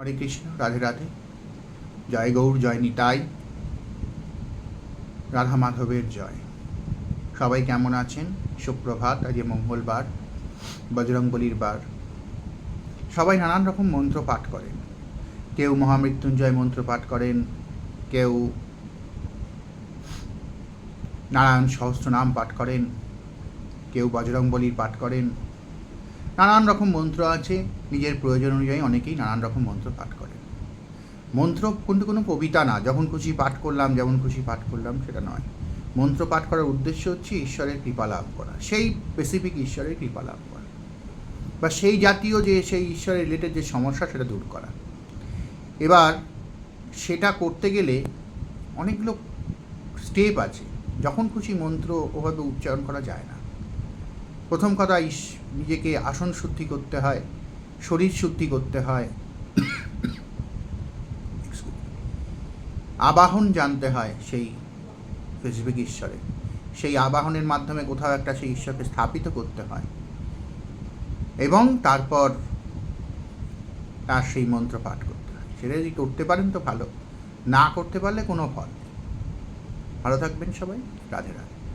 হরে কৃষ্ণ, রাধে রাধে। জয় গৌর, জয় নিতাই। রাধা মাধবের জয়। সবাই কেমন আছেন? সুপ্রভাত, আজ মঙ্গলবার, বজরংবলির বার। সবাই নানান রকম মন্ত্র পাঠ করেন। কেউ মহামৃত্যুঞ্জয় মন্ত্র পাঠ করেন, কেউ নারায়ণ সহস্রনাম পাঠ করেন, কেউ বজরংবলির পাঠ করেন নানান রকম মন্ত্র আছে, নিজের প্রয়োজন অনুযায়ী অনেকেই নানান রকম মন্ত্র পাঠ করে। মন্ত্র কিন্তু কোনো কবিতা না, যখন খুশি পাঠ করলাম, যেমন খুশি পাঠ করলাম, সেটা নয়। মন্ত্র পাঠ করার উদ্দেশ্য হচ্ছে ঈশ্বরের কৃপা লাভ করা। সেই স্পেসিফিক ঈশ্বরের কৃপা লাভ করা। বা সেই জাতীয় যে, সেই ঈশ্বরের রিলেটেড যে সমস্যা, সেটা দূর করা। এবার সেটা করতে গেলে অনেকগুলো স্টেপ আছে। যখন খুশি মন্ত্র ওভাবে উচ্চারণ করা যায় না। প্রথম কথা নিজেকে আসন শুদ্ধি করতে হয়, শরীর শুদ্ধি করতে হয়। আবাহন জানতে হয় সেই স্পেসিফিক ঈশ্বরে। সেই আবাহনের মাধ্যমে কোথাও একটা সেই ঈশ্বরকে স্থাপিত করতে হয়। এবং তারপর তার সেই মন্ত্র পাঠ করতে হয়। সেটা যদি করতে পারেন তো ভালো, না করতে পারলে কোনো ফল ভালো থাকবেন সবাই। রাধে রাধে।